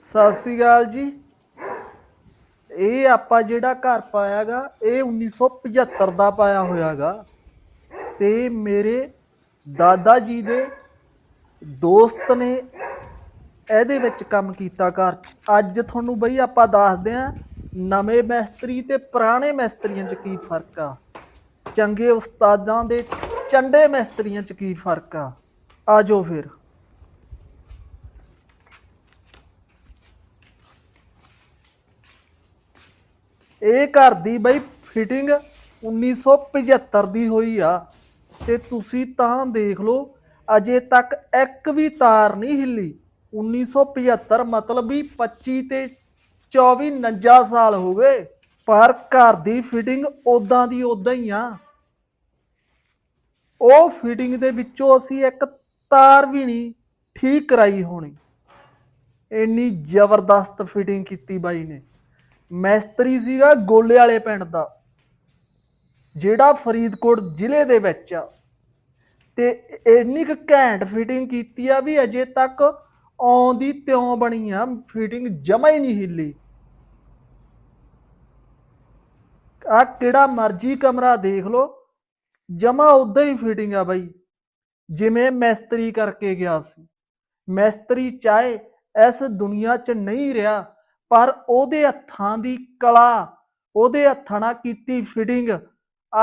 ਸਤਿ ਸ੍ਰੀ ਅਕਾਲ ਜੀ। ਇਹ ਆਪਾਂ ਜਿਹੜਾ ਘਰ ਪਾਇਆਗਾ, ਇਹ 1975 ਦਾ ਪਾਇਆ ਹੋਇਆਗਾ। ਤੇ ਮੇਰੇ ਦਾਦਾ ਜੀ ਦੇ ਦੋਸਤ ਨੇ ਇਹਦੇ ਵਿੱਚ ਕੰਮ ਕੀਤਾ ਘਰ 'ਚ। ਅੱਜ ਤੁਹਾਨੂੰ ਬਈ ਆਪਾਂ ਦੱਸਦੇ ਆਂ, ਨਵੇਂ ਮਿਸਤਰੀ ਤੇ ਪੁਰਾਣੇ ਮਿਸਤਰੀਆਂ 'ਚ ਕੀ ਫ਼ਰਕ ਆ। ਚੰਗੇ ਉਸਤਾਦਾਂ ਦੇ ਚੰਡੇ ਮਿਸਤਰੀਆਂ 'ਚ ਕੀ ਫ਼ਰਕ ਆ। ਆਜੋ ਫਿਰ। ਇਹ ਘਰ ਦੀ ਬਈ ਫਿਟਿੰਗ 1975 ਦੀ ਹੋਈ ਆ। ਤੇ ਤੁਸੀਂ ਤਾਂ ਦੇਖ ਲਓ, ਅਜੇ ਤੱਕ ਇੱਕ ਵੀ ਤਾਰ ਨਹੀਂ ਹਿੱਲੀ। 1975 ਮਤਲਬ ਵੀ 25 ਤੇ 24 49 ਸਾਲ ਹੋ ਗਏ। ਪਰ ਘਰ ਦੀ ਫਿਟਿੰਗ ਉਦਾਂ ਦੀ ਉਦਾਂ ਹੀ ਆ। ਉਹ ਫਿਟਿੰਗ ਦੇ ਵਿੱਚੋਂ ਅਸੀਂ ਇੱਕ ਤਾਰ ਵੀ ਨਹੀਂ ਠੀਕ ਕਰਾਈ ਹੋਣੀ। ਇੰਨੀ ਜ਼ਬਰਦਸਤ ਫਿਟਿੰਗ ਕੀਤੀ ਬਾਈ ਨੇ। ਮੈਸਤਰੀ ਸੀਗਾ ਗੋਲੇ ਵਾਲੇ ਪਿੰਡ ਦਾ, ਜਿਹੜਾ ਫਰੀਦਕੋਟ ਜ਼ਿਲ੍ਹੇ ਦੇ ਵਿੱਚ ਆ। ਤੇ ਇੰਨੀ ਕੁ ਘੈਂਟ ਫਿਟਿੰਗ ਕੀਤੀ ਆ ਵੀ ਅਜੇ ਤੱਕ ਆਉਂਦੀ ਤਿਉਂ ਬਣੀ ਆ ਫਿਟਿੰਗ ਜਮਾ ਹੀ ਨਹੀਂ ਹਿੱਲੀ। ਆ ਕਿਹੜਾ ਮਰਜ਼ੀ ਕਮਰਾ ਦੇਖ ਲਓ, ਜਮਾ ਉਦਾਂ ਹੀ ਫਿਟਿੰਗ ਆ ਬਾਈ, ਜਿਵੇਂ ਮੈਸਤਰੀ ਕਰਕੇ ਗਿਆ ਸੀ। ਮੈਸਤਰੀ ਚਾਹੇ ਇਸ ਦੁਨੀਆ 'ਚ ਨਹੀਂ ਰਿਹਾ ਪਰ ਉਹਦੇ ਹੱਥਾਂ ਦੀ ਕਲਾ, ਉਹਦੇ ਹੱਥਾਂ ਨਾਲ ਕੀਤੀ ਫਿਟਿੰਗ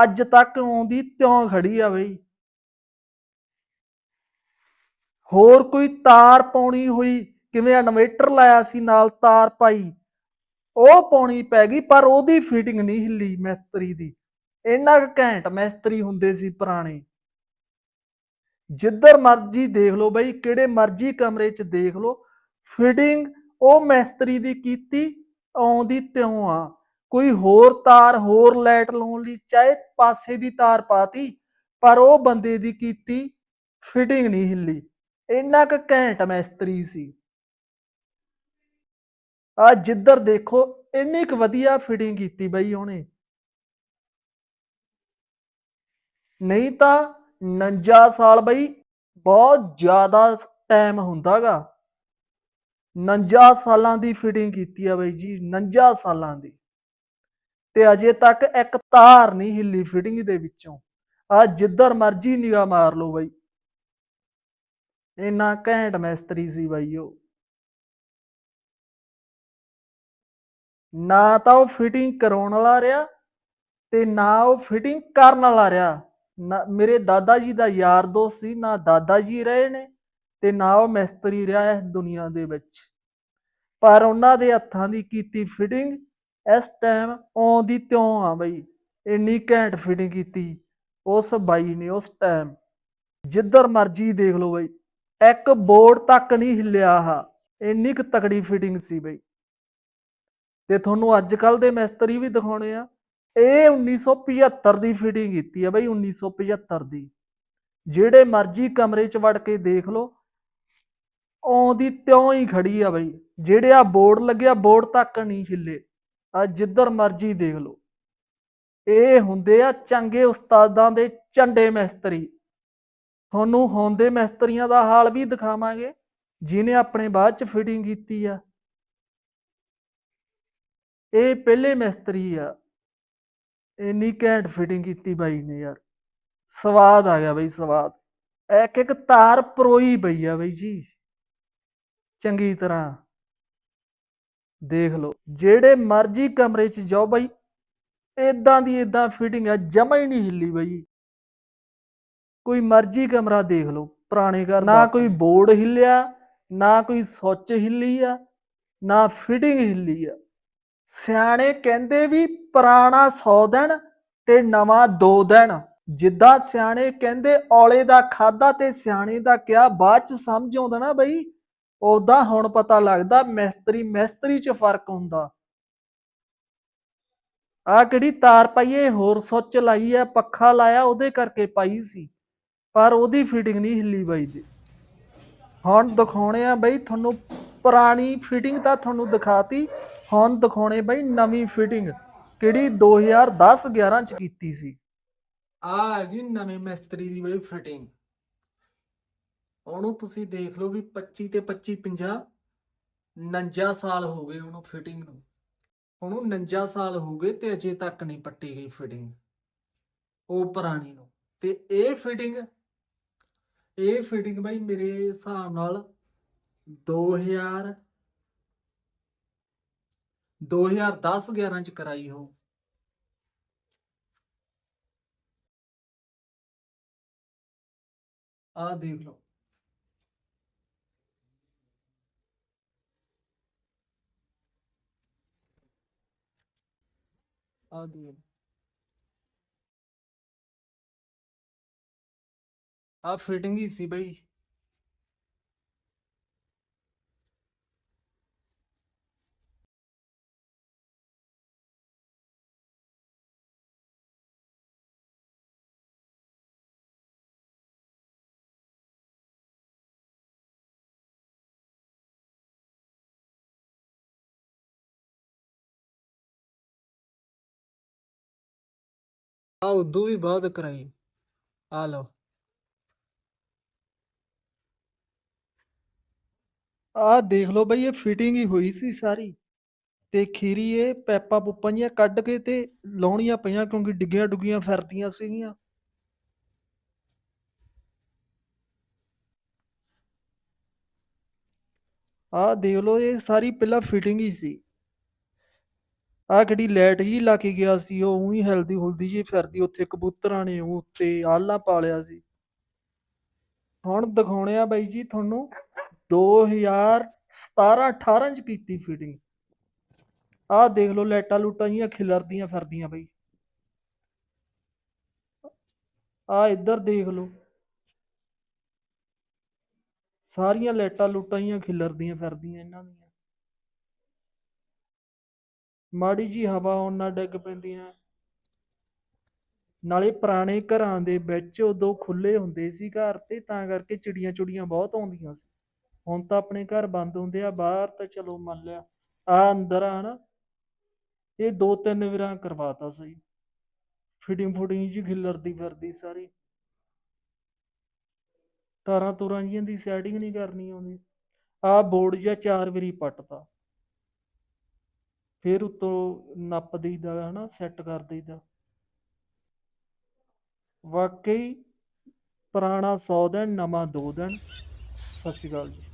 ਅੱਜ ਤੱਕ ਆਉਂਦੀ ਤਿਉਂ ਖੜੀ ਆ ਬਈ। ਹੋਰ ਕੋਈ ਤਾਰ ਪਾਉਣੀ ਹੋਈ? ਕਿਵੇਂ ਇਨਵੇਟਰ ਲਾਇਆ ਸੀ ਨਾਲ ਤਾਰ ਪਾਈ? ਉਹ ਪਾਉਣੀ ਪੈ ਗਈ, ਪਰ ਉਹਦੀ ਫਿਟਿੰਗ ਨਹੀਂ ਹਿੱਲੀ ਮਿਸਤਰੀ ਦੀ। ਇੰਨਾ ਕੁ ਘੈਂਟ ਮਿਸਤਰੀ ਹੁੰਦੇ ਸੀ ਪੁਰਾਣੇ। ਜਿੱਧਰ ਮਰਜ਼ੀ ਦੇਖ ਲਓ ਬਈ, ਕਿਹੜੇ ਮਰਜ਼ੀ ਕਮਰੇ 'ਚ ਦੇਖ ਲਓ। ਫਿਟਿੰਗ ਉਹ ਮਿਸਤਰੀ ਦੀ ਕੀਤੀ ਆਉਂਦੀ ਤਿਉਂ ਆ। ਕੋਈ ਹੋਰ ਤਾਰ, ਹੋਰ ਲਾਈਟ ਲਾਉਣ ਲਈ ਚਾਹੇ ਪਾਸੇ ਦੀ ਤਾਰ ਪਾਤੀ, ਪਰ ਉਹ ਬੰਦੇ ਦੀ ਕੀਤੀ ਫਿਟਿੰਗ ਨਹੀਂ ਹਿੱਲੀ। ਇੰਨਾ ਕੁ ਘੈਂਟ ਮਿਸਤਰੀ ਸੀ। ਆ ਜਿੱਧਰ ਦੇਖੋ, ਇੰਨੀ ਕੁ ਵਧੀਆ ਫਿਟਿੰਗ ਕੀਤੀ ਬਈ ਉਹਨੇ। ਨਹੀਂ ਤਾਂ 49 ਸਾਲ ਬਈ ਬਹੁਤ ਜ਼ਿਆਦਾ ਟਾਈਮ ਹੁੰਦਾਗਾ। 49 ਸਾਲਾਂ ਦੀ ਫਿਟਿੰਗ ਕੀਤੀ ਆ ਬਾਈ ਜੀ 49 ਸਾਲਾਂ ਦੀ। ਤੇ ਅਜੇ ਤੱਕ ਇੱਕ ਤਾਰ ਨਹੀਂ ਹਿੱਲੀ ਫਿਟਿੰਗ ਦੇ ਵਿੱਚੋਂ। ਆ ਜਿੱਧਰ ਮਰਜ਼ੀ ਨਿਗਾਹ ਮਾਰ ਲਓ ਬਈ। ਇੰਨਾ ਘੈਂਟ ਮਿਸਤਰੀ ਸੀ ਬਾਈ ਉਹ। ਨਾ ਤਾਂ ਉਹ ਫਿਟਿੰਗ ਕਰਾਉਣ ਵਾਲਾ ਰਿਹਾ ਤੇ ਨਾ ਉਹ ਫਿਟਿੰਗ ਕਰਨ ਵਾਲਾ ਰਿਹਾ। ਨਾ, ਮੇਰੇ ਦਾਦਾ ਜੀ ਦਾ ਯਾਰ ਦੋਸਤ ਸੀ, ਨਾ ਦਾਦਾ ਜੀ ਰਹੇ ਨੇ। ਤੇ ਨਾ ਉਹ ਮਿਸਤਰੀ ਰਿਹਾ ਇਸ ਦੁਨੀਆ ਦੇ ਵਿੱਚ। ਪਰ ਉਹਨਾਂ ਦੇ ਹੱਥਾਂ ਦੀ ਕੀਤੀ ਫਿਟਿੰਗ ਇਸ ਟਾਈਮ ਆਉਂਦੀ ਤਿਉਂ ਆ ਬਈ। ਇੰਨੀ ਘੈਂਟ ਫਿਟਿੰਗ ਕੀਤੀ ਉਸ ਬਾਈ ਨੇ ਉਸ ਟਾਈਮ ਜਿੱਧਰ ਮਰਜ਼ੀ ਦੇਖ ਲਓ ਬਈ, ਇੱਕ ਬੋਰਡ ਤੱਕ ਨਹੀਂ ਹਿੱਲਿਆ ਹਾ ਇੰਨੀ ਕੁ ਤਕੜੀ ਫਿਟਿੰਗ ਸੀ ਬਈ। ਤੇ ਤੁਹਾਨੂੰ ਅੱਜ ਕੱਲ ਦੇ ਮਿਸਤਰੀ ਵੀ ਦਿਖਾਉਣੇ ਆ। ਇਹ 1975 ਦੀ ਫਿਟਿੰਗ ਕੀਤੀ ਆ ਬਈ 1975 ਦੀ। ਜਿਹੜੇ ਮਰਜ਼ੀ ਕਮਰੇ 'ਚ ਵੜ ਕੇ ਦੇਖ ਲਓ ਆਉਂਦੀ ਤਿਉਂ ਹੀ ਖੜੀ ਆ ਬਈ। ਜਿਹੜੇ ਆ ਬੋਰਡ ਲੱਗਿਆ ਬੋਰਡ ਤੱਕ ਨਹੀਂ ਹਿੱਲੇ। ਆ ਜਿੱਧਰ ਮਰਜ਼ੀ ਦੇਖ ਲਓ। ਇਹ ਹੁੰਦੇ ਆ ਚੰਗੇ ਉਸਤਾਦਾਂ ਦੇ ਝੰਡੇ ਮਿਸਤਰੀ। ਤੁਹਾਨੂੰ ਹੁੰਦੇ ਮਿਸਤਰੀਆਂ ਦਾ ਹਾਲ ਵੀ ਦਿਖਾਵਾਂਗੇ, ਜਿਨੇ ਆਪਣੇ ਬਾਅਦ ਚ ਫਿਟਿੰਗ ਕੀਤੀ ਆ। ਇਹ ਪਹਿਲੇ ਮਿਸਤਰੀ ਆ। ਇੰਨੀ ਘੈਂਟ ਫਿਟਿੰਗ ਕੀਤੀ ਬਾਈ ਨੇ ਯਾਰ। ਸਵਾਦ ਆ ਗਿਆ ਬਈ, ਸਵਾਦ। ਇੱਕ ਇੱਕ ਤਾਰ ਪਰੋਈ ਪਈ ਆ ਬਈ ਜੀ। ਚੰਗੀ ਤਰ੍ਹਾਂ ਦੇਖ ਲਓ। ਜਿਹੜੇ ਮਰਜ਼ੀ ਕਮਰੇ 'ਚ ਜਾਓ ਬਈ ਇਦਾਂ ਦੀ ਇਦਾਂ ਫਿਟਿੰਗ ਆ ਜਮਾ ਹੀ ਨਹੀਂ ਹਿੱਲੀ ਬਈ। ਕੋਈ ਮਰਜ਼ੀ ਕਮਰਾ ਦੇਖ ਲਓ ਪੁਰਾਣੇ ਘਰ ਨਾ ਕੋਈ ਬੋਰਡ ਹਿੱਲਿਆ ਨਾ ਕੋਈ ਸੁੱਚ ਹਿੱਲੀ ਆ ਨਾ ਫਿਟਿੰਗ ਹਿੱਲੀ ਆ। ਸਿਆਣੇ ਕਹਿੰਦੇ ਵੀ ਪੁਰਾਣਾ 100 ਦਿਨ ਤੇ ਨਵਾਂ 2 ਦਿਨ। ਜਿੱਦਾਂ ਸਿਆਣੇ ਕਹਿੰਦੇ ਔਲੇ ਦਾ ਖਾਦਾ ਤੇ ਸਿਆਣੇ ਦਾ ਕਿਹਾ ਬਾਅਦ ਚ ਸਮਝ ਆਉਂਦਾ ਨਾ ਬਈ। ਉਦਾਂ ਹੁਣ ਪਤਾ ਲੱਗਦਾ ਮਿਸਤਰੀ ਮਿਸਤਰੀ ਚ ਫ਼ਰਕ ਹੁੰਦਾ। ਆ ਕਿਹੜੀ ਤਾਰ ਪਾਈਏ ਹੋਰ ਸੁੱਚ ਲਾਈ ਆ, ਪੱਖਾ ਲਾਇਆ, ਉਹਦੇ ਕਰਕੇ ਪਾਈ ਸੀ। ਪਰ ਉਹਦੀ ਫਿਟਿੰਗ ਨਹੀਂ ਹਿੱਲੀ ਬਾਈ ਦੀ ਹੁਣ ਦਿਖਾਉਣੇ ਆ ਬਈ ਤੁਹਾਨੂੰ ਪੁਰਾਣੀ ਫਿਟਿੰਗ ਤਾਂ ਤੁਹਾਨੂੰ ਦਿਖਾਤੀ, ਹੁਣ ਦਿਖਾਉਣੇ ਬਈ ਨਵੀਂ ਫਿਟਿੰਗ ਕਿਹੜੀ 2010 11 ਚ ਕੀਤੀ ਸੀ। ਆ ਜੀ ਨਵੇਂ ਮਿਸਤਰੀ ਦੀ ਬਈ ਫਿਟਿੰਗ ਉਹਨੂੰ ਤੁਸੀਂ ਦੇਖ ਲਓ ਵੀ 25 ਤੇ 25 50 49 ਸਾਲ ਹੋ ਗਏ ਉਹਨੂੰ ਫਿਟਿੰਗ ਨੂੰ। ਉਹਨੂੰ 49 ਸਾਲ ਹੋ ਗਏ ਤੇ ਅਜੇ ਤੱਕ ਨਹੀਂ ਪੱਟੀ ਗਈ ਫਿਟਿੰਗ ਉਹ ਪੁਰਾਣੀ ਨੂੰ। ਤੇ ਇਹ ਫਿਟਿੰਗ ਇਹ ਫਿਟਿੰਗ ਬਈ ਮੇਰੇ ਹਿਸਾਬ ਨਾਲ 2000 2010 11 ਚ ਕਰਾਈ ਹੋ ਆਹ ਦੇਖ ਲਓ। ਆਹ ਦੇਖ ਲਓ ਆਹ ਫਿਟਿੰਗ ਹੀ ਸੀ ਬਈ ਆ ਉਦੋਂ ਵੀ ਬਾਅਦ ਕਰਾਈ ਆ ਲਓ। ਆ ਦੇਖ ਲਓ ਬਈ, ਇਹ ਫਿਟਿੰਗ ਹੀ ਹੋਈ ਸੀ ਸਾਰੀ। ਤੇ ਖੀਰੀ ਇਹ ਪੈਪਾਂ ਪੁੱਪਾਂ ਜੀਆਂ ਕੱਢ ਕੇ ਤੇ ਲਾਉਣੀਆਂ ਪਈਆਂ ਕਿਉਂਕਿ ਡਿੱਗੀਆਂ ਡੁੱਗੀਆਂ ਫਿਰਦੀਆਂ ਸੀਗੀਆਂ। ਆ ਦੇਖ ਲਓ, ਇਹ ਸਾਰੀ ਪਹਿਲਾਂ ਫਿਟਿੰਗ ਹੀ ਸੀ। ਆ ਕਿਹੜੀ ਲੈਟ ਜੀ ਲਾ ਕੇ ਗਿਆ ਸੀ, ਉਹ ਉਹੀ ਹਿਲਦੀ ਹੁਲਦੀ ਜੀ ਫਿਰਦੀ ਉੱਥੇ, ਕਬੂਤਰਾਂ ਨੇ ਉਹ ਉੱਤੇ ਆਲਾ ਪਾਲਿਆ ਸੀ। ਹੁਣ ਦਿਖਾਉਣੇ ਆ ਬਾਈ ਜੀ ਤੁਹਾਨੂੰ 2017 18 ਚ ਕੀਤੀ ਫਿਟਿੰਗ ਆਹ ਦੇਖ ਲਓ ਲਾਈਟਾਂ ਲੂਟਾਂ ਜੀਆਂ ਖਿਲਰਦੀਆਂ ਫਿਰਦੀਆਂ ਬਈ। ਆ ਇੱਧਰ ਦੇਖ ਲਓ। ਸਾਰੀਆਂ ਲਾਈਟਾਂ ਲੂਟਾਂ ਜੀਆਂ ਖਿਲਰਦੀਆਂ ਫਿਰਦੀਆਂ ਇਹਨਾਂ ਦੀਆਂ। ਮਾੜੀ ਜੀ ਹਵਾ ਆਉਣ ਨਾਲ ਡਿੱਗ ਪੈਂਦੀਆਂ। ਨਾਲੇ ਪੁਰਾਣੇ ਘਰਾਂ ਦੇ ਵਿੱਚ ਉਦੋਂ ਖੁੱਲੇ ਹੁੰਦੇ ਸੀ ਘਰ ਤੇ ਤਾਂ ਕਰਕੇ ਚਿੜੀਆਂ ਚੁੜੀਆਂ ਬਹੁਤ ਆਉਂਦੀਆਂ ਸੀ। ਹੁਣ ਤਾਂ ਆਪਣੇ ਘਰ ਬੰਦ ਹੁੰਦੇ ਆ, ਬਾਹਰ ਤਾਂ ਚਲੋ ਮੰਨ ਲਿਆ, ਆ ਅੰਦਰ ਆ ਨਾ ਇਹ ਦੋ ਤਿੰਨ ਵਾਰਾਂ ਕਰਵਾਤਾ ਸਹੀ। ਫਿਟਿੰਗ ਫੁਟਿੰਗ ਜੀ ਖਿਲਰਦੀ ਫਿਰਦੀ ਸਾਰੀ। ਤਾਰਾਂ ਤੁਰਾਂ ਜੀਆਂ ਦੀ ਸੈਟਿੰਗ ਨਹੀਂ ਕਰਨੀ ਆਉਂਦੀ। ਆ ਬੋਰਡ ਜਿਹਾ ਚਾਰ ਵਾਰੀ ਪੱਟਤਾ। ਫਿਰ ਉਤੋਂ ਨੱਪ ਦੇਈਦਾ, ਹਨਾ ਸੈੱਟ ਕਰ ਦੇਈਦਾ। ਵਾਕਈ ਪੁਰਾਣਾ 100 ਦਿਨ, ਨਵਾਂ 2 ਦਿਨ। ਸਤਿ ਸ਼੍ਰੀ ਅਕਾਲ ਜੀ।